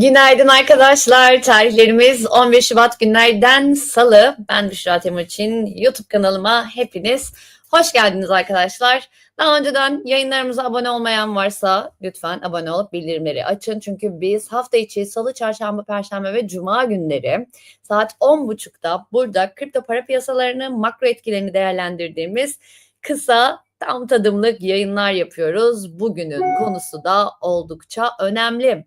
Günaydın arkadaşlar. Tarihlerimiz 15 Şubat günlerden Salı. Ben Büşra Temuçin. YouTube kanalıma hepiniz hoş geldiniz arkadaşlar. Daha önceden yayınlarımıza abone olmayan varsa lütfen abone olup bildirimleri açın. Çünkü biz hafta içi Salı, Çarşamba, Perşembe ve Cuma günleri saat 10.30'da burada kripto para piyasalarını, makro etkilerini değerlendirdiğimiz kısa tam tadımlık yayınlar yapıyoruz. Bugünün konusu da oldukça önemli.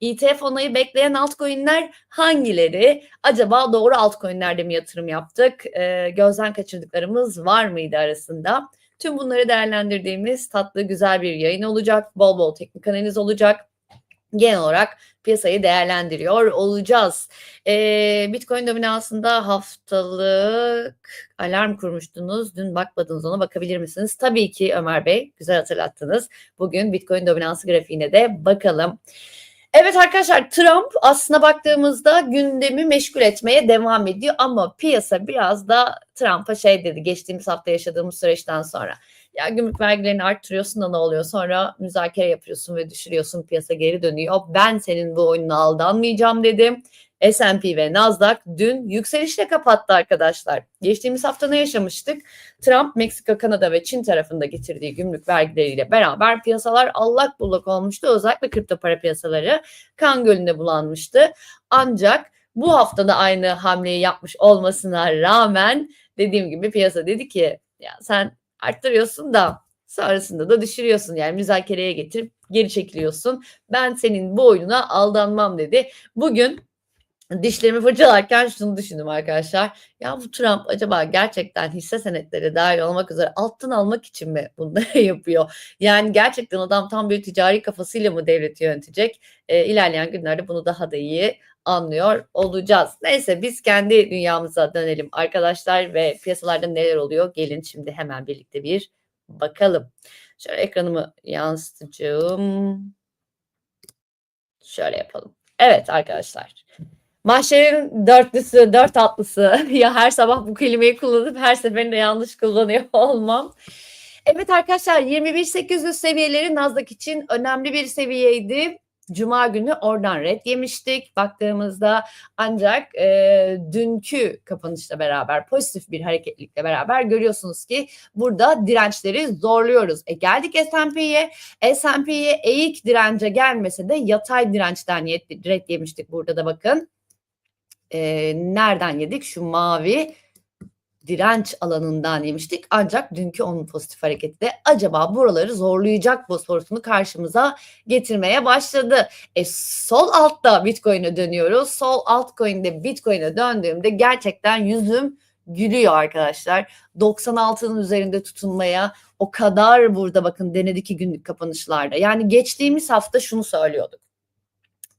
ETF onayı bekleyen altcoin'ler hangileri? Acaba doğru altcoin'lerde mi yatırım yaptık? Ee, gözden kaçırdıklarımız var mıydı arasında? Tüm bunları değerlendirdiğimiz tatlı güzel bir yayın olacak. Bol bol teknik analiz olacak. Genel olarak piyasayı değerlendiriyor olacağız. Ee, Bitcoin dominansında haftalık alarm kurmuştunuz. Dün bakmadınız ona bakabilir misiniz? Tabii ki Ömer Bey güzel hatırlattınız. Bugün Bitcoin dominansı grafiğine de bakalım. Evet arkadaşlar Trump aslına baktığımızda gündemi meşgul etmeye devam ediyor ama piyasa biraz da Trump'a şey dedi geçtiğimiz hafta yaşadığımız süreçten sonra. Ya gümrük vergilerini arttırıyorsun da ne oluyor sonra müzakere yapıyorsun ve düşürüyorsun piyasa geri dönüyor. Ben senin bu oyununa aldanmayacağım dedim. S&P ve Nasdaq dün yükselişle kapattı arkadaşlar. Geçtiğimiz hafta ne yaşamıştık? Trump, Meksika, Kanada ve Çin tarafında getirdiği gümrük vergileriyle beraber piyasalar allak bullak olmuştu. Özellikle kripto para piyasaları kan gölünde bulanmıştı. Ancak bu hafta da aynı hamleyi yapmış olmasına rağmen dediğim gibi piyasa dedi ki ya sen arttırıyorsun da sonrasında da düşürüyorsun. Yani müzakereye getirip geri çekiliyorsun. Ben senin bu oyununa aldanmam dedi. Bugün dişlerimi fırçalarken şunu düşündüm arkadaşlar. Ya bu Trump acaba gerçekten hisse senetleri dahil olmak üzere alttan almak için mi bunları yapıyor? Yani gerçekten adam tam bir ticari kafasıyla mı devleti yönetecek? E, ilerleyen günlerde bunu daha da iyi anlıyor olacağız. Neyse biz kendi dünyamıza dönelim arkadaşlar ve piyasalarda neler oluyor? Gelin şimdi hemen birlikte bir bakalım. Şöyle ekranımı yansıtacağım. Şöyle yapalım. Evet arkadaşlar. Mahşerin dörtlüsü, dört atlısı. ya her sabah bu kelimeyi kullanıp her seferinde yanlış kullanıyor olmam. Evet arkadaşlar 21.800 seviyeleri Nasdaq için önemli bir seviyeydi. Cuma günü oradan red yemiştik baktığımızda ancak e, dünkü kapanışla beraber pozitif bir hareketlikle beraber görüyorsunuz ki burada dirençleri zorluyoruz. E, geldik S&P'ye S&P'ye eğik dirence gelmese de yatay dirençten red yemiştik burada da bakın. E, nereden yedik? Şu mavi direnç alanından yemiştik. Ancak dünkü onun pozitif hareketi de acaba buraları zorlayacak bu sorusunu karşımıza getirmeye başladı. E, sol altta Bitcoin'e dönüyoruz. Sol altcoin'de Bitcoin'e döndüğümde gerçekten yüzüm gülüyor arkadaşlar. 96'nın üzerinde tutunmaya o kadar burada bakın denedik ki günlük kapanışlarda. Yani geçtiğimiz hafta şunu söylüyorduk.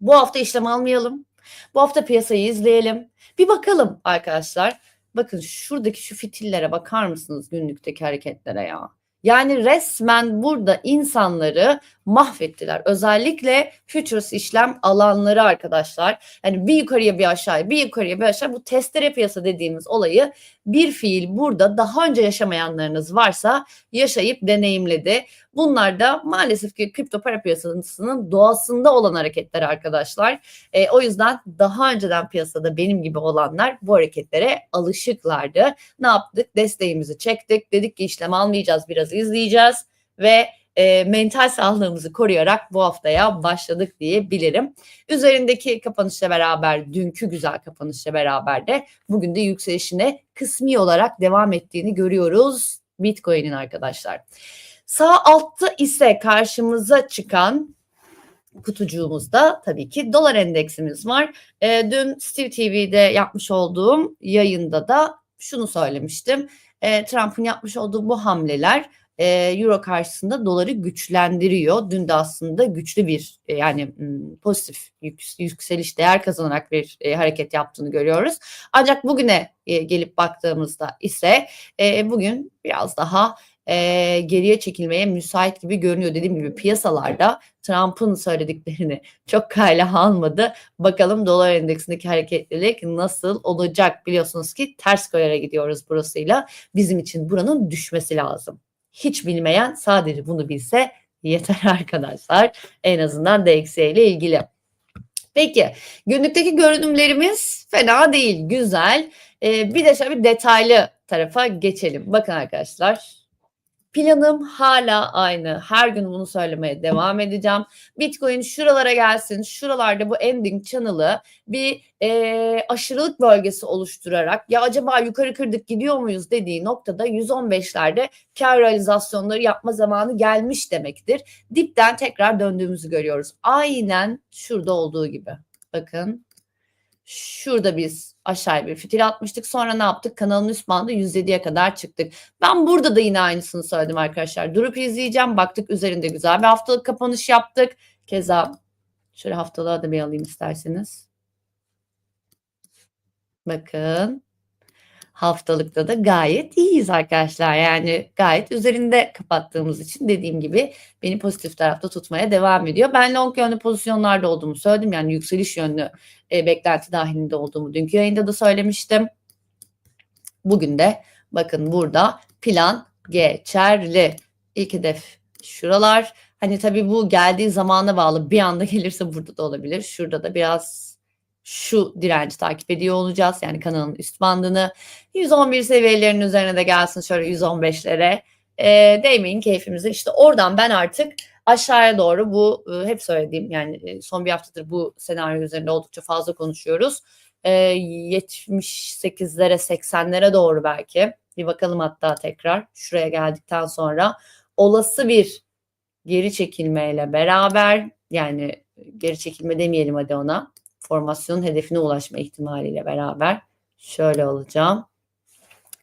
Bu hafta işlem almayalım. Bu hafta piyasayı izleyelim. Bir bakalım arkadaşlar Bakın şuradaki şu fitillere bakar mısınız günlükteki hareketlere ya? Yani resmen burada insanları mahvettiler. Özellikle futures işlem alanları arkadaşlar. Yani bir yukarıya bir aşağıya bir yukarıya bir aşağı bu testere piyasa dediğimiz olayı bir fiil burada daha önce yaşamayanlarınız varsa yaşayıp deneyimledi. Bunlar da maalesef ki kripto para piyasasının doğasında olan hareketler arkadaşlar. E, o yüzden daha önceden piyasada benim gibi olanlar bu hareketlere alışıklardı. Ne yaptık? Desteğimizi çektik. Dedik ki işlem almayacağız biraz izleyeceğiz ve e, mental sağlığımızı koruyarak bu haftaya başladık diyebilirim. Üzerindeki kapanışla beraber, dünkü güzel kapanışla beraber de bugün de yükselişine kısmi olarak devam ettiğini görüyoruz Bitcoin'in arkadaşlar. Sağ altta ise karşımıza çıkan kutucuğumuzda tabii ki dolar endeksimiz var. E, dün Steve TV'de yapmış olduğum yayında da şunu söylemiştim. E, Trump'ın yapmış olduğu bu hamleler e, euro karşısında doları güçlendiriyor. Dün de aslında güçlü bir e, yani pozitif yük, yükseliş değer kazanarak bir e, hareket yaptığını görüyoruz. Ancak bugüne e, gelip baktığımızda ise e, bugün biraz daha e, geriye çekilmeye müsait gibi görünüyor. Dediğim gibi piyasalarda Trump'ın söylediklerini çok kayla almadı. Bakalım dolar endeksindeki hareketlilik nasıl olacak? Biliyorsunuz ki ters koyara gidiyoruz burasıyla. Bizim için buranın düşmesi lazım. Hiç bilmeyen sadece bunu bilse yeter arkadaşlar. En azından DXY ile ilgili. Peki günlükteki görünümlerimiz fena değil, güzel. Ee, bir de şöyle bir detaylı tarafa geçelim. Bakın arkadaşlar. Planım hala aynı. Her gün bunu söylemeye devam edeceğim. Bitcoin şuralara gelsin. Şuralarda bu ending channel'ı bir e, aşırılık bölgesi oluşturarak ya acaba yukarı kırdık gidiyor muyuz dediği noktada 115'lerde kar realizasyonları yapma zamanı gelmiş demektir. Dipten tekrar döndüğümüzü görüyoruz. Aynen şurada olduğu gibi. Bakın Şurada biz aşağıya bir fitil atmıştık. Sonra ne yaptık? Kanalın üst bandı 107'ye kadar çıktık. Ben burada da yine aynısını söyledim arkadaşlar. Durup izleyeceğim. Baktık üzerinde güzel bir haftalık kapanış yaptık. Keza şöyle haftalığa da bir alayım isterseniz. Bakın haftalıkta da gayet iyiyiz arkadaşlar. Yani gayet üzerinde kapattığımız için dediğim gibi beni pozitif tarafta tutmaya devam ediyor. Ben long yönlü pozisyonlarda olduğumu söyledim. Yani yükseliş yönlü e, beklenti dahilinde olduğumu dünkü yayında da söylemiştim. Bugün de bakın burada plan geçerli. İlk hedef şuralar. Hani tabii bu geldiği zamana bağlı. Bir anda gelirse burada da olabilir. Şurada da biraz şu direnci takip ediyor olacağız. Yani kanalın üst bandını 111 seviyelerinin üzerine de gelsin şöyle 115'lere. E, değmeyin keyfimize. İşte oradan ben artık aşağıya doğru bu e, hep söylediğim yani e, son bir haftadır bu senaryo üzerinde oldukça fazla konuşuyoruz. E, 78'lere 80'lere doğru belki bir bakalım hatta tekrar şuraya geldikten sonra olası bir geri çekilmeyle beraber yani geri çekilme demeyelim hadi ona formasyon hedefine ulaşma ihtimaliyle beraber şöyle olacağım.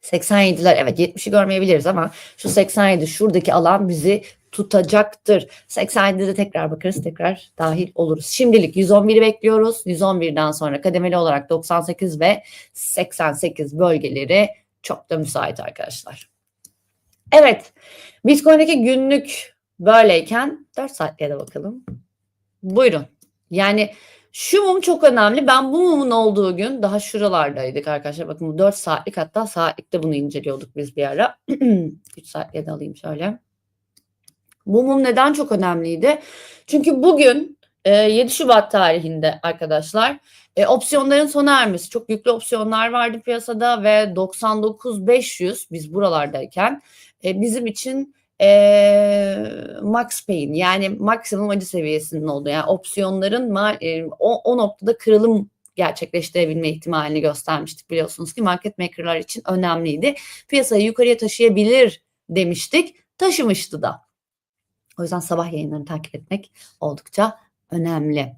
87'ler evet 70'i görmeyebiliriz ama şu 87 şuradaki alan bizi tutacaktır. 87'de tekrar bakarız tekrar dahil oluruz. Şimdilik 111'i bekliyoruz. 111'den sonra kademeli olarak 98 ve 88 bölgeleri çok da müsait arkadaşlar. Evet Bitcoin'deki günlük böyleyken 4 saatliğe de bakalım. Buyurun. Yani şu mum çok önemli. Ben bu mumun olduğu gün daha şuralardaydık arkadaşlar. Bakın bu 4 saatlik hatta saatlikte bunu inceliyorduk biz bir ara. 3 saatliğe de alayım şöyle. Bu mum neden çok önemliydi? Çünkü bugün 7 Şubat tarihinde arkadaşlar e, opsiyonların sona ermesi çok yüklü opsiyonlar vardı piyasada ve 99.500 biz buralardayken e, bizim için e, max pain yani maksimum acı seviyesinin olduğu yani opsiyonların e, o, o noktada kırılım gerçekleştirebilme ihtimalini göstermiştik biliyorsunuz ki market makerlar için önemliydi. Piyasayı yukarıya taşıyabilir demiştik. Taşımıştı da. O yüzden sabah yayınlarını takip etmek oldukça önemli.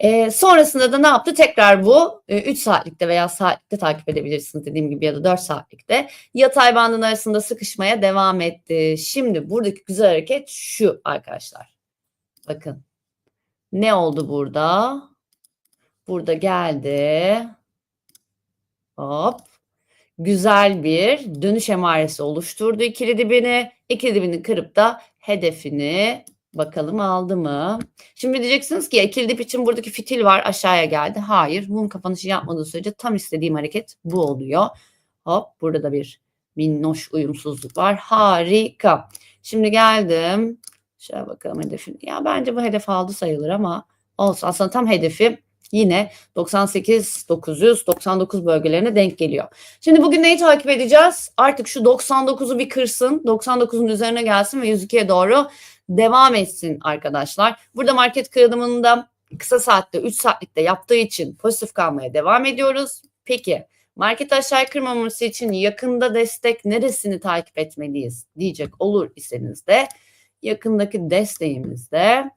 E, sonrasında da ne yaptı? Tekrar bu e, 3 saatlikte veya saatlikte takip edebilirsiniz dediğim gibi ya da 4 saatlikte. Yatay bandın arasında sıkışmaya devam etti. Şimdi buradaki güzel hareket şu arkadaşlar. Bakın. Ne oldu burada? Burada geldi. Hop. Güzel bir dönüş emaresi oluşturdu ikili dibini. İkili dibini kırıp da hedefini Bakalım aldı mı? Şimdi diyeceksiniz ki ikili dip için buradaki fitil var aşağıya geldi. Hayır mum kapanışı yapmadığı sürece tam istediğim hareket bu oluyor. Hop burada da bir minnoş uyumsuzluk var. Harika. Şimdi geldim. Şöyle bakalım hedefin. Ya bence bu hedef aldı sayılır ama olsun. Aslında tam hedefi yine 98 900 99 bölgelerine denk geliyor. Şimdi bugün neyi takip edeceğiz? Artık şu 99'u bir kırsın. 99'un üzerine gelsin ve 102'ye doğru devam etsin arkadaşlar. Burada market kırılımında kısa saatte 3 saatlikte yaptığı için pozitif kalmaya devam ediyoruz. Peki market aşağı kırmaması için yakında destek neresini takip etmeliyiz diyecek olur iseniz de yakındaki desteğimizde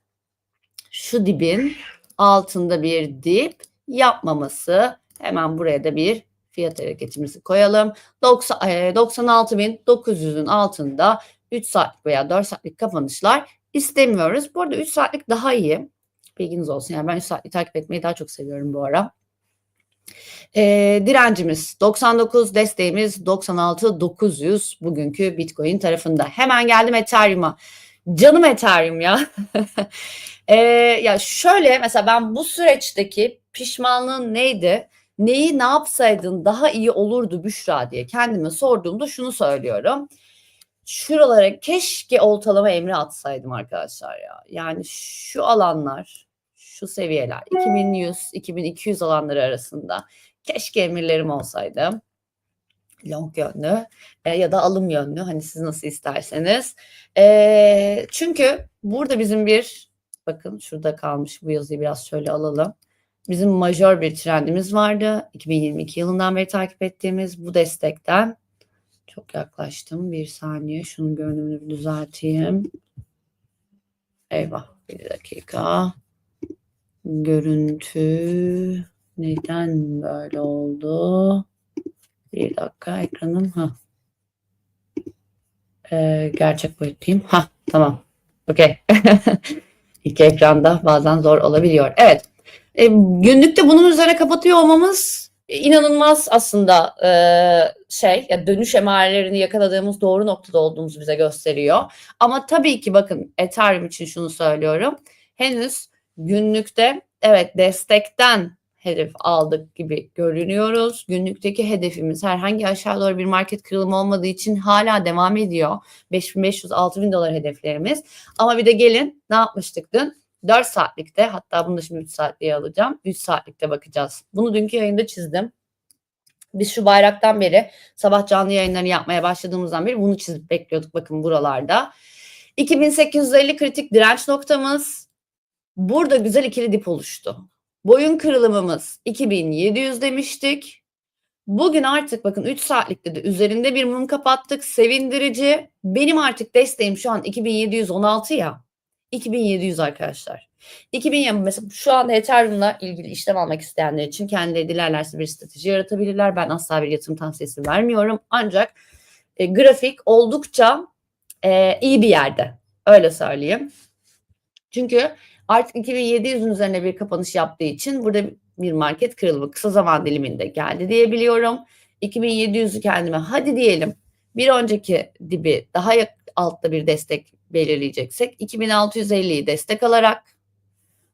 şu dibin altında bir dip yapmaması hemen buraya da bir fiyat hareketimizi koyalım. 96.900'ün altında 3 saatlik veya 4 saatlik kapanışlar istemiyoruz. Bu arada 3 saatlik daha iyi. Bilginiz olsun. Yani ben 3 saatlik takip etmeyi daha çok seviyorum bu ara. Ee, direncimiz 99, desteğimiz 96 900 bugünkü Bitcoin tarafında. Hemen geldim Ethereum'a. Canım Ethereum ya. ee, ya şöyle mesela ben bu süreçteki pişmanlığın neydi? Neyi ne yapsaydın daha iyi olurdu Büşra diye kendime sorduğumda şunu söylüyorum şuralara keşke oltalama emri atsaydım arkadaşlar ya. Yani şu alanlar, şu seviyeler 2100-2200 alanları arasında. Keşke emirlerim olsaydı. Long yönlü e, ya da alım yönlü hani siz nasıl isterseniz. E, çünkü burada bizim bir bakın şurada kalmış bu yazıyı biraz şöyle alalım. Bizim majör bir trendimiz vardı. 2022 yılından beri takip ettiğimiz bu destekten çok yaklaştım. Bir saniye şunun görünümünü bir düzelteyim. Eyvah bir dakika. Görüntü neden böyle oldu? Bir dakika ekranım. Ha. Ee, gerçek boyutayım. Ha tamam. Okey. İki ekranda bazen zor olabiliyor. Evet. E, günlükte bunun üzerine kapatıyor olmamız inanılmaz aslında e, şey ya dönüş emarelerini yakaladığımız doğru noktada olduğumuzu bize gösteriyor. Ama tabii ki bakın Ethereum için şunu söylüyorum. Henüz günlükte evet destekten hedef aldık gibi görünüyoruz. Günlükteki hedefimiz herhangi aşağı doğru bir market kırılımı olmadığı için hala devam ediyor. 5500-6000 dolar hedeflerimiz. Ama bir de gelin ne yapmıştık dün? 4 saatlikte hatta bunu da şimdi 3 saatliğe alacağım. 3 saatlikte bakacağız. Bunu dünkü yayında çizdim. Biz şu bayraktan beri sabah canlı yayınlarını yapmaya başladığımızdan beri bunu çizip bekliyorduk bakın buralarda. 2850 kritik direnç noktamız. Burada güzel ikili dip oluştu. Boyun kırılımımız 2700 demiştik. Bugün artık bakın 3 saatlikte de üzerinde bir mum kapattık. Sevindirici. Benim artık desteğim şu an 2716 ya. 2700 arkadaşlar. 2000 mesela şu anda Ethereum'la ilgili işlem almak isteyenler için kendileri dilerlerse bir strateji yaratabilirler. Ben asla bir yatırım tavsiyesi vermiyorum. Ancak e, grafik oldukça e, iyi bir yerde. Öyle söyleyeyim. Çünkü artık 2700'ün üzerine bir kapanış yaptığı için burada bir market kırılımı kısa zaman diliminde geldi diyebiliyorum. 2700'ü kendime hadi diyelim bir önceki dibi daha altta bir destek belirleyeceksek 2650'yi destek alarak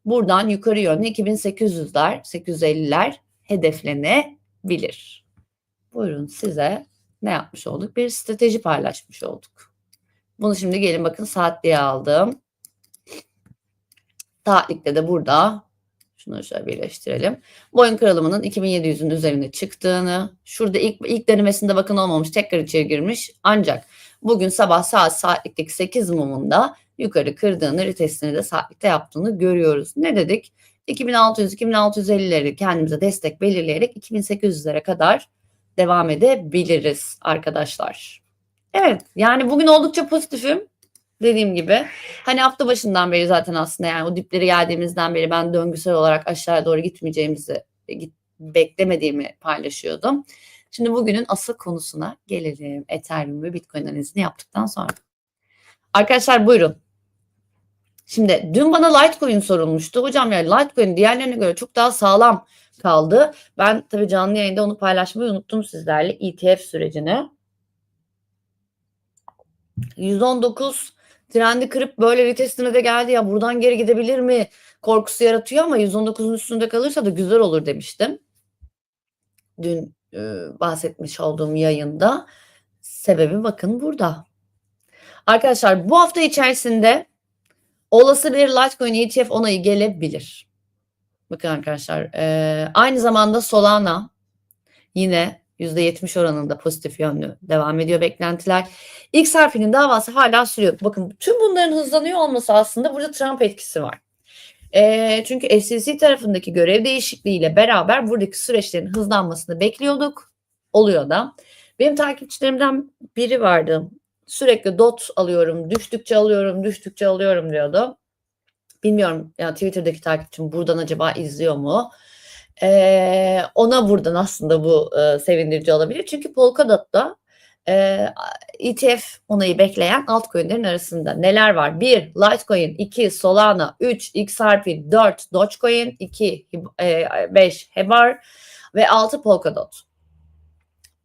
buradan yukarı yönlü 2800'ler 850'ler hedeflenebilir. Buyurun size ne yapmış olduk? Bir strateji paylaşmış olduk. Bunu şimdi gelin bakın saatliğe aldım. Saatlikte de burada şunu şöyle birleştirelim. Boyun kırılımının 2700'ün üzerine çıktığını, şurada ilk, ilk denemesinde bakın olmamış tekrar içeri girmiş. Ancak bugün sabah saat saatlikteki 8 mumunda yukarı kırdığını, retestini de saatlikte yaptığını görüyoruz. Ne dedik? 2600-2650'leri kendimize destek belirleyerek 2800'lere kadar devam edebiliriz arkadaşlar. Evet yani bugün oldukça pozitifim dediğim gibi. Hani hafta başından beri zaten aslında yani o dipleri geldiğimizden beri ben döngüsel olarak aşağıya doğru gitmeyeceğimizi git, beklemediğimi paylaşıyordum. Şimdi bugünün asıl konusuna gelelim. Ethereum ve Bitcoin analizini yaptıktan sonra. Arkadaşlar buyurun. Şimdi dün bana Litecoin sorulmuştu. Hocam ya Litecoin diğerlerine göre çok daha sağlam kaldı. Ben tabii canlı yayında onu paylaşmayı unuttum sizlerle ETF sürecini. 119 trendi kırıp böyle vitesine de geldi ya buradan geri gidebilir mi korkusu yaratıyor ama 119'un üstünde kalırsa da güzel olur demiştim. Dün e, bahsetmiş olduğum yayında. Sebebi bakın burada. Arkadaşlar bu hafta içerisinde olası bir Litecoin ETF onayı gelebilir. Bakın arkadaşlar e, aynı zamanda Solana yine %70 oranında pozitif yönlü devam ediyor beklentiler. X harfinin davası hala sürüyor. Bakın tüm bunların hızlanıyor olması aslında burada Trump etkisi var. E, çünkü SEC tarafındaki görev değişikliğiyle beraber buradaki süreçlerin hızlanmasını bekliyorduk. Oluyor da. Benim takipçilerimden biri vardı. Sürekli dot alıyorum, düştükçe alıyorum, düştükçe alıyorum diyordu. Bilmiyorum ya yani Twitter'daki takipçim buradan acaba izliyor mu? Ee, ona buradan aslında bu e, sevindirici olabilir. Çünkü Polkadot'ta e, ETF onayı bekleyen altcoin'lerin arasında neler var? 1. Litecoin 2. Solana 3. XRP 4. Dogecoin 2. 5. Hebar ve 6. Polkadot.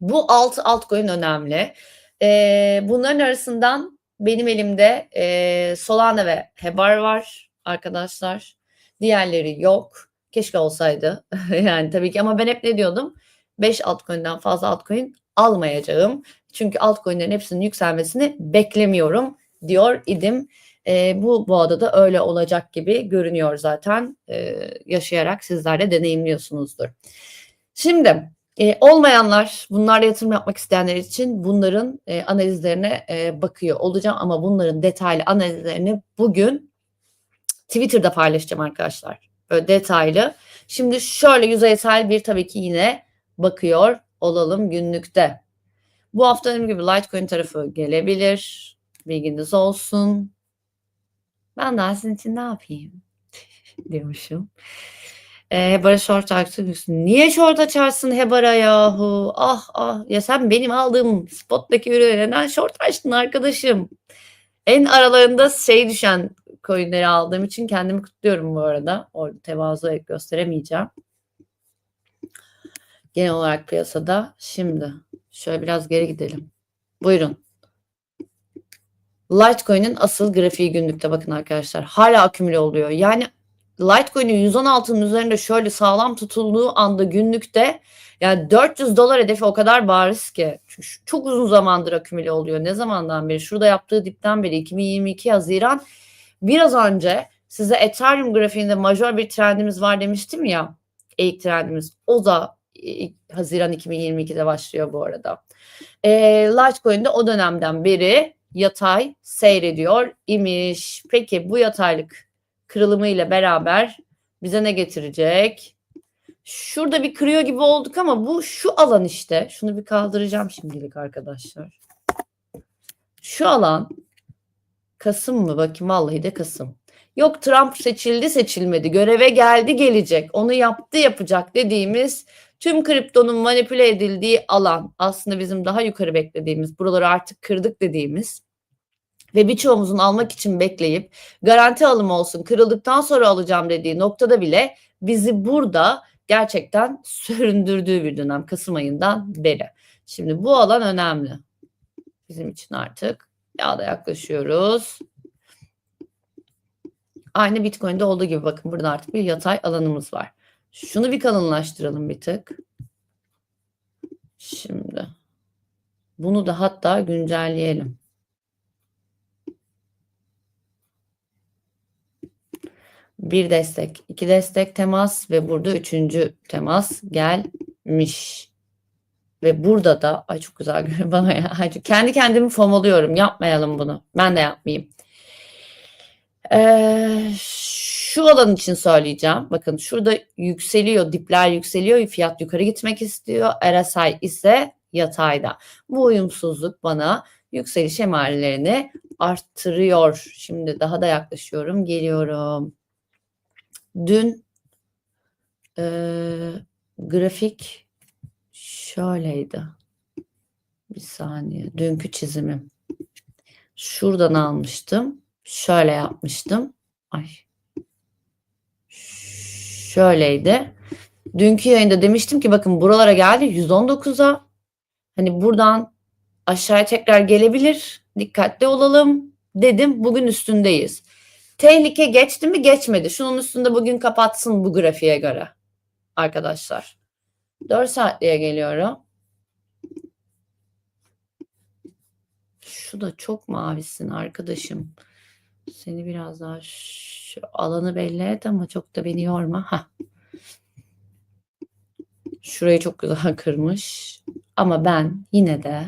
Bu 6 altcoin önemli. E, bunların arasından benim elimde e, Solana ve Hebar var arkadaşlar. Diğerleri yok. Keşke olsaydı. yani tabii ki ama ben hep ne diyordum? 5 altcoin'den fazla altcoin almayacağım. Çünkü altcoin'lerin hepsinin yükselmesini beklemiyorum diyor idim. E, bu boğada da öyle olacak gibi görünüyor zaten. E, yaşayarak sizler de deneyimliyorsunuzdur. Şimdi e, olmayanlar, bunlarla yatırım yapmak isteyenler için bunların e, analizlerine e, bakıyor olacağım ama bunların detaylı analizlerini bugün Twitter'da paylaşacağım arkadaşlar. Böyle detaylı. Şimdi şöyle yüzeysel bir tabii ki yine bakıyor olalım günlükte. Bu hafta dediğim gibi Litecoin tarafı gelebilir. Bilginiz olsun. Ben daha sizin için ne yapayım? diyormuşum. E, Hebara short açıyorsun. Niye short açarsın Hebara yahu? Ah ah. Ya sen benim aldığım spot'taki ürüne neden short açtın arkadaşım? En aralarında şey düşen coinleri aldığım için kendimi kutluyorum bu arada. Orada tevazu gösteremeyeceğim. Genel olarak piyasada. Şimdi şöyle biraz geri gidelim. Buyurun. Litecoin'in asıl grafiği günlükte bakın arkadaşlar. Hala akümüle oluyor. Yani Litecoin'in 116'nın üzerinde şöyle sağlam tutulduğu anda günlükte yani 400 dolar hedefi o kadar bariz ki. Çünkü çok uzun zamandır akümüle oluyor. Ne zamandan beri? Şurada yaptığı dipten beri 2022 Haziran. Biraz önce size Ethereum grafiğinde majör bir trendimiz var demiştim ya. İlk trendimiz. O da Haziran 2022'de başlıyor bu arada. E, Litecoin'de o dönemden beri yatay seyrediyor imiş. Peki bu yataylık kırılımı ile beraber bize ne getirecek? Şurada bir kırıyor gibi olduk ama bu şu alan işte. Şunu bir kaldıracağım şimdilik arkadaşlar. Şu alan Kasım mı? Bakayım vallahi de Kasım. Yok Trump seçildi seçilmedi. Göreve geldi gelecek. Onu yaptı yapacak dediğimiz tüm kriptonun manipüle edildiği alan aslında bizim daha yukarı beklediğimiz buraları artık kırdık dediğimiz ve birçoğumuzun almak için bekleyip garanti alımı olsun kırıldıktan sonra alacağım dediği noktada bile bizi burada gerçekten süründürdüğü bir dönem Kasım ayından beri. Şimdi bu alan önemli. Bizim için artık ya da yaklaşıyoruz. Aynı Bitcoin'de olduğu gibi bakın burada artık bir yatay alanımız var. Şunu bir kalınlaştıralım bir tık. Şimdi bunu da hatta güncelleyelim. Bir destek, iki destek temas ve burada üçüncü temas gelmiş. Ve burada da ay çok güzel görünüyor bana ya. Kendi kendimi fomalıyorum. Yapmayalım bunu. Ben de yapmayayım. Ee, şu alan için söyleyeceğim. Bakın şurada yükseliyor, dipler yükseliyor, fiyat yukarı gitmek istiyor. RSI ise yatayda. Bu uyumsuzluk bana yükseliş emarelerini arttırıyor. Şimdi daha da yaklaşıyorum, geliyorum. Dün e, grafik şöyleydi. Bir saniye. Dünkü çizimim. Şuradan almıştım. Şöyle yapmıştım. Ay. Şöyleydi. Dünkü yayında demiştim ki bakın buralara geldi 119'a. Hani buradan aşağıya tekrar gelebilir. Dikkatli olalım dedim. Bugün üstündeyiz. Tehlike geçti mi geçmedi. Şunun üstünde bugün kapatsın bu grafiğe göre. Arkadaşlar. 4 saatliğe geliyorum. Şu da çok mavisin arkadaşım. Seni biraz daha şu alanı belli et ama çok da beni yorma. Heh. Şurayı çok güzel kırmış. Ama ben yine de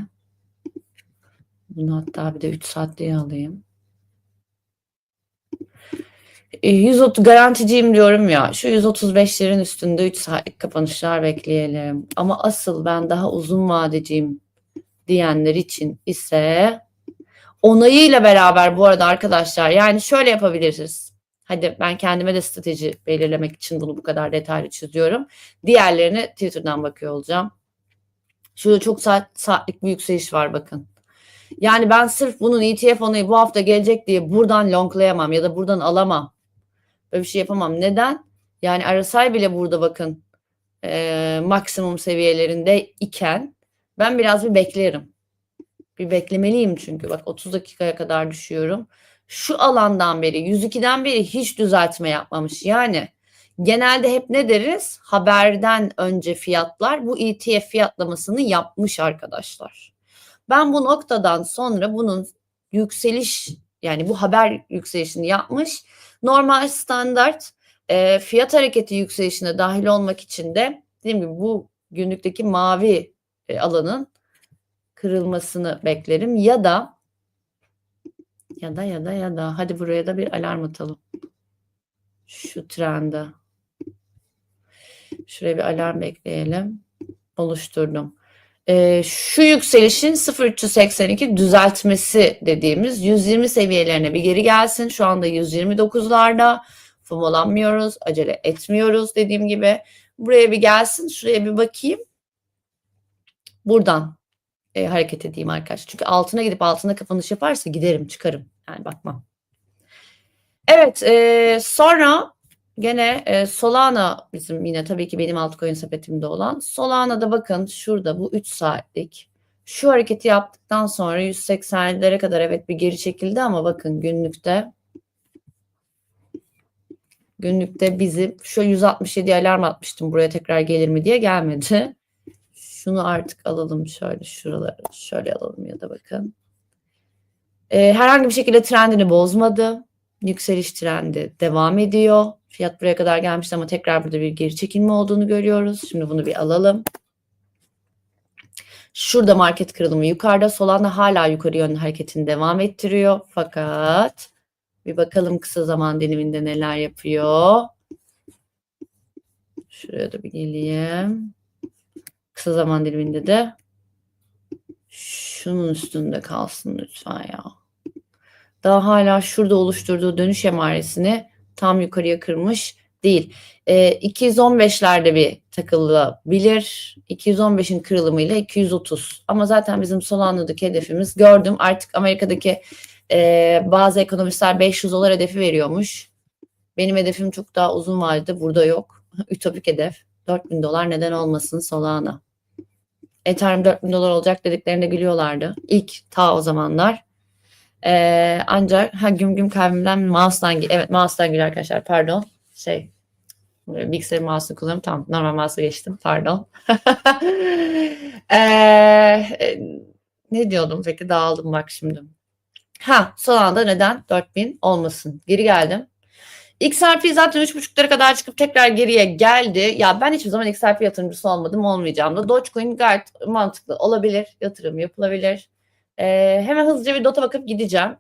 bunu hatta bir de 3 saatliğe alayım. 130 garanticiyim diyorum ya. Şu 135'lerin üstünde 3 saatlik kapanışlar bekleyelim. Ama asıl ben daha uzun vadeciyim diyenler için ise onayıyla beraber bu arada arkadaşlar yani şöyle yapabiliriz. Hadi ben kendime de strateji belirlemek için bunu bu kadar detaylı çiziyorum. Diğerlerini Twitter'dan bakıyor olacağım. Şurada çok saat, saatlik bir yükseliş var bakın. Yani ben sırf bunun ETF onayı bu hafta gelecek diye buradan longlayamam ya da buradan alamam. Böyle bir şey yapamam. Neden? Yani RSI bile burada bakın e, maksimum seviyelerinde iken ben biraz bir beklerim. Bir beklemeliyim çünkü bak 30 dakikaya kadar düşüyorum. Şu alandan beri 102'den beri hiç düzeltme yapmamış. Yani genelde hep ne deriz? Haberden önce fiyatlar bu ETF fiyatlamasını yapmış arkadaşlar. Ben bu noktadan sonra bunun yükseliş yani bu haber yükselişini yapmış. Normal standart e, fiyat hareketi yükselişine dahil olmak için de dediğim gibi bu günlükteki mavi e, alanın kırılmasını beklerim ya da ya da ya da ya da hadi buraya da bir alarm atalım. Şu trende. Şuraya bir alarm bekleyelim. Oluşturdum. Ee, şu yükselişin 0382 düzeltmesi dediğimiz 120 seviyelerine bir geri gelsin. Şu anda 129'larda fumolanmıyoruz, acele etmiyoruz dediğim gibi. Buraya bir gelsin, şuraya bir bakayım. Buradan e, hareket edeyim arkadaşlar. Çünkü altına gidip altına kapanış yaparsa giderim, çıkarım. Yani bakmam. Evet, e, sonra gene e, Solana bizim yine tabii ki benim altcoin sepetimde olan. Solana'da bakın şurada bu 3 saatlik. Şu hareketi yaptıktan sonra 180'lere kadar evet bir geri çekildi ama bakın günlükte günlükte bizim şu 167 alarm atmıştım buraya tekrar gelir mi diye gelmedi. Şunu artık alalım şöyle şuraları şöyle alalım ya da bakın. Ee, herhangi bir şekilde trendini bozmadı. Yükseliş trendi devam ediyor. Fiyat buraya kadar gelmişti ama tekrar burada bir geri çekilme olduğunu görüyoruz. Şimdi bunu bir alalım. Şurada market kırılımı yukarıda. Solana hala yukarı yönlü hareketini devam ettiriyor. Fakat bir bakalım kısa zaman diliminde neler yapıyor. Şuraya da bir geleyim. Kısa zaman diliminde de şunun üstünde kalsın lütfen ya. Daha hala şurada oluşturduğu dönüş emaresini tam yukarıya kırmış değil. E, 215'lerde bir takılabilir. 215'in kırılımıyla 230. Ama zaten bizim Solana'daki hedefimiz gördüm. Artık Amerika'daki e, bazı ekonomistler 500 dolar hedefi veriyormuş. Benim hedefim çok daha uzun vadede burada yok. Ütopik hedef. 4000 dolar neden olmasın Solana. Ethereum 4000 dolar olacak dediklerinde gülüyorlardı. İlk ta o zamanlar. Ee, ancak ha güm güm kalbimden mouse'dan evet mouse'dan geliyor arkadaşlar pardon. Şey bilgisayar mouse'unu kullanıyorum. Tamam normal mouse'a geçtim. Pardon. ee, ne diyordum peki dağıldım bak şimdi. Ha son anda neden 4000 olmasın. Geri geldim. XRP zaten 3.5'lara kadar çıkıp tekrar geriye geldi. Ya ben hiçbir zaman XRP yatırımcısı olmadım olmayacağım da. Dogecoin gayet mantıklı olabilir. Yatırım yapılabilir. Ee, hemen hızlıca bir DOT'a bakıp gideceğim.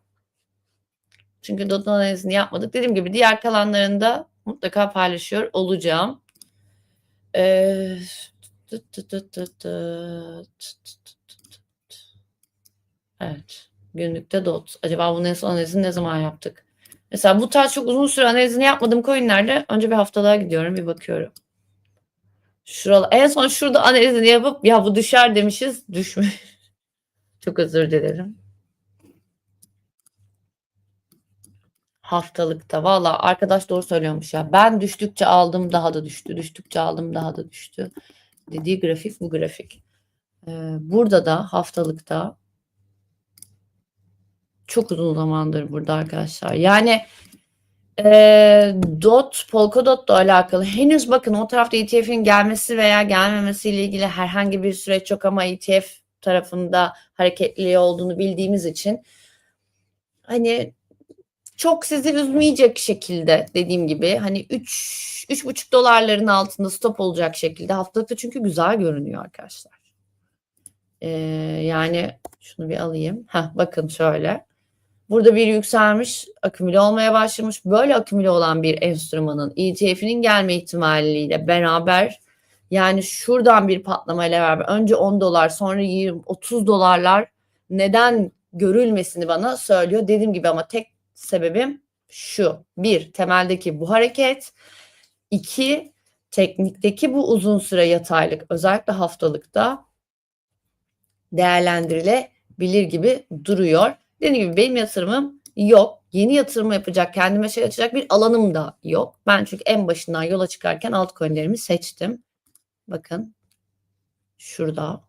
Çünkü DOT analizini yapmadık. Dediğim gibi diğer kalanlarında mutlaka paylaşıyor olacağım. Ee, evet. Günlükte DOT. Acaba bunun en son analizini ne zaman yaptık? Mesela bu tarz çok uzun süre analizini yapmadığım coinlerde önce bir haftalığa gidiyorum bir bakıyorum. Şuralar, en son şurada analizini yapıp ya bu düşer demişiz düşmüş. Çok özür dilerim. Haftalıkta valla arkadaş doğru söylüyormuş ya. Ben düştükçe aldım daha da düştü. Düştükçe aldım daha da düştü. Dediği grafik bu grafik. Ee, burada da haftalıkta çok uzun zamandır burada arkadaşlar. Yani e, DOT, Polkadot'la alakalı henüz bakın o tarafta ETF'in gelmesi veya gelmemesiyle ilgili herhangi bir süreç yok ama ETF tarafında hareketli olduğunu bildiğimiz için hani çok sizi üzmeyecek şekilde dediğim gibi hani 3 3,5 dolarların altında stop olacak şekilde haftalıkta çünkü güzel görünüyor arkadaşlar. Ee, yani şunu bir alayım. Ha bakın şöyle. Burada bir yükselmiş, akümüle olmaya başlamış. Böyle akümüle olan bir enstrümanın ETF'inin gelme ihtimaliyle beraber yani şuradan bir patlamayla beraber önce 10 dolar sonra 20 30 dolarlar neden görülmesini bana söylüyor. Dediğim gibi ama tek sebebim şu. Bir, temeldeki bu hareket. iki teknikteki bu uzun süre yataylık özellikle haftalıkta değerlendirilebilir gibi duruyor. Dediğim gibi benim yatırımım yok. Yeni yatırım yapacak, kendime şey açacak bir alanım da yok. Ben çünkü en başından yola çıkarken altcoin'lerimi seçtim. Bakın şurada.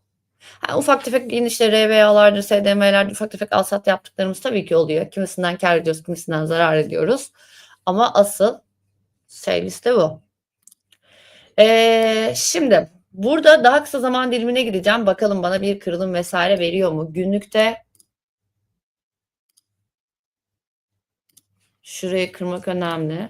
Ha, ufak tefek yine işte RVA'lardır, SDM'lerdir, ufak tefek alsat yaptıklarımız tabii ki oluyor. Kimisinden kar ediyoruz, kimisinden zarar ediyoruz. Ama asıl şey liste bu. Ee, şimdi burada daha kısa zaman dilimine gideceğim. Bakalım bana bir kırılım vesaire veriyor mu? Günlükte Şurayı kırmak önemli.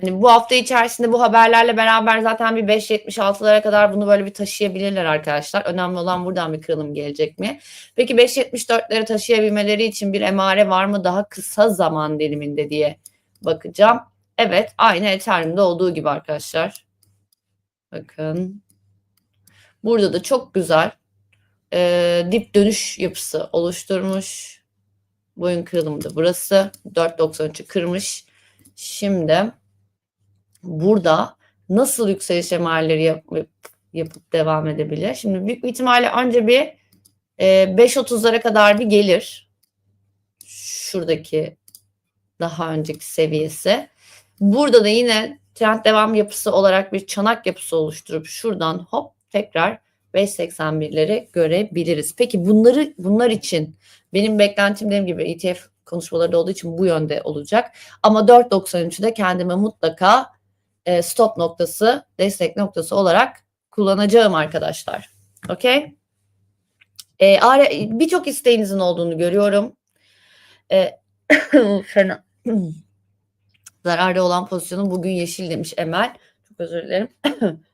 Hani bu hafta içerisinde bu haberlerle beraber zaten bir 5.76'lara kadar bunu böyle bir taşıyabilirler arkadaşlar. Önemli olan buradan bir kırılım gelecek mi? Peki 5.74'leri taşıyabilmeleri için bir emare var mı daha kısa zaman diliminde diye bakacağım. Evet aynı Ethereum'da olduğu gibi arkadaşlar. Bakın. Burada da çok güzel e, dip dönüş yapısı oluşturmuş. Boyun kırılımı da burası. 4.93'ü kırmış. Şimdi burada nasıl yükseliş emarları yapıp, yapıp devam edebilir? Şimdi büyük bir ihtimalle önce bir e, 5.30'lara kadar bir gelir. Şuradaki daha önceki seviyesi. Burada da yine trend devam yapısı olarak bir çanak yapısı oluşturup şuradan hop tekrar 5.81'leri görebiliriz. Peki bunları bunlar için benim beklentim dediğim gibi ETF konuşmaları olduğu için bu yönde olacak. Ama 4.93'de kendime mutlaka e, stop noktası, destek noktası olarak kullanacağım arkadaşlar. Okey? E, Birçok isteğinizin olduğunu görüyorum. E, fena. Zararlı olan pozisyonun bugün yeşil demiş Emel. Çok özür dilerim.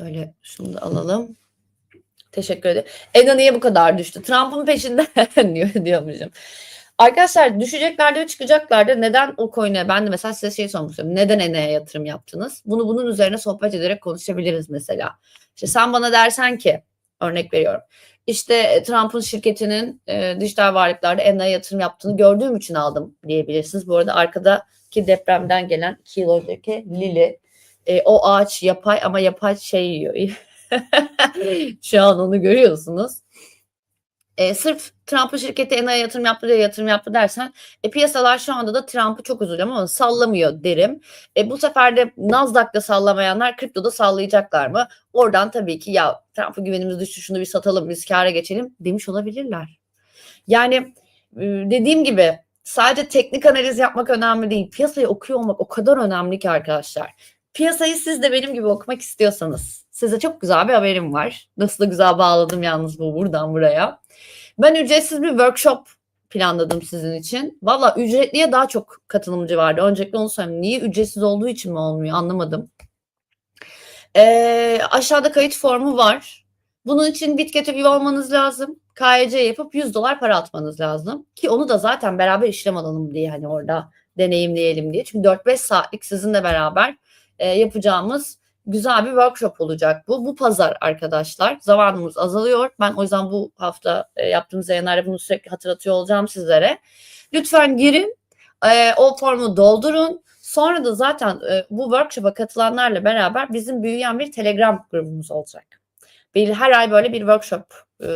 Şöyle şunu da alalım. Teşekkür ederim. Ena niye bu kadar düştü? Trump'ın peşinden diyor diyormuşum. Arkadaşlar düşeceklerdi ve çıkacaklardı. Neden o coin'e ben de mesela size şey sormak. Neden Ena'ya yatırım yaptınız? Bunu bunun üzerine sohbet ederek konuşabiliriz mesela. İşte sen bana dersen ki örnek veriyorum. İşte Trump'ın şirketinin e, dijital varlıklarda Ena'ya yatırım yaptığını gördüğüm için aldım diyebilirsiniz. Bu arada arkadaki depremden gelen 2 yıl önceki Lili e, o ağaç yapay ama yapay şey yiyor. Şu an onu görüyorsunuz. E, sırf Trump'ın şirketi Ena'ya yatırım yaptı diye yatırım yaptı dersen e, piyasalar şu anda da Trump'ı çok üzülüyor ama sallamıyor derim. E, bu sefer de Nasdaq'ta sallamayanlar kriptoda sallayacaklar mı? Oradan tabii ki ya Trump'a güvenimiz düştü şunu bir satalım biz kâra geçelim demiş olabilirler. Yani e, dediğim gibi sadece teknik analiz yapmak önemli değil. Piyasayı okuyor olmak o kadar önemli ki arkadaşlar. Piyasayı siz de benim gibi okumak istiyorsanız size çok güzel bir haberim var. Nasıl da güzel bağladım yalnız bu buradan buraya. Ben ücretsiz bir workshop planladım sizin için. Valla ücretliye daha çok katılımcı vardı. Öncelikle onu söyleyeyim. Niye ücretsiz olduğu için mi olmuyor anlamadım. Ee, aşağıda kayıt formu var. Bunun için Bitget'e üye olmanız lazım. KYC yapıp 100 dolar para atmanız lazım. Ki onu da zaten beraber işlem alalım diye hani orada deneyimleyelim diye. Çünkü 4-5 saatlik sizinle beraber e, yapacağımız güzel bir workshop olacak bu. Bu pazar arkadaşlar. Zamanımız azalıyor. Ben o yüzden bu hafta e, yaptığımız yayınlarda bunu sürekli hatırlatıyor olacağım sizlere. Lütfen girin. E, o formu doldurun. Sonra da zaten e, bu workshop'a katılanlarla beraber bizim büyüyen bir Telegram grubumuz olacak. Bir, her ay böyle bir workshop e,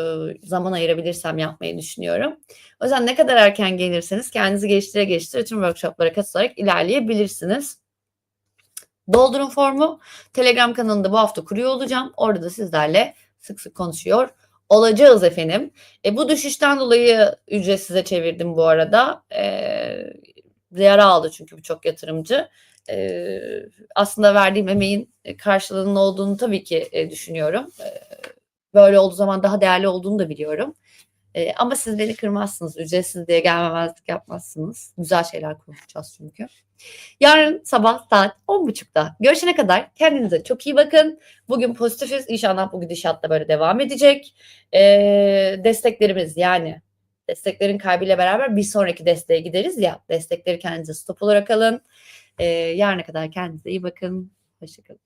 zaman ayırabilirsem yapmayı düşünüyorum. O yüzden ne kadar erken gelirseniz kendinizi geliştire geliştire tüm workshoplara katılarak ilerleyebilirsiniz. Doldurun formu. Telegram kanalında bu hafta kuruyor olacağım. Orada da sizlerle sık sık konuşuyor olacağız efendim. E, bu düşüşten dolayı ücretsize çevirdim bu arada. E, yara aldı çünkü birçok yatırımcı. E, aslında verdiğim emeğin karşılığının olduğunu tabii ki e, düşünüyorum. E, böyle olduğu zaman daha değerli olduğunu da biliyorum. E, ama siz beni kırmazsınız. Ücretsiz diye gelmemezlik yapmazsınız. Güzel şeyler konuşacağız çünkü. Yarın sabah saat 10.30'da görüşene kadar kendinize çok iyi bakın. Bugün pozitifiz. İnşallah bu gidişatla böyle devam edecek. E, desteklerimiz yani desteklerin kaybıyla beraber bir sonraki desteğe gideriz ya. Destekleri kendinize stop olarak alın. E, yarına kadar kendinize iyi bakın. Hoşçakalın.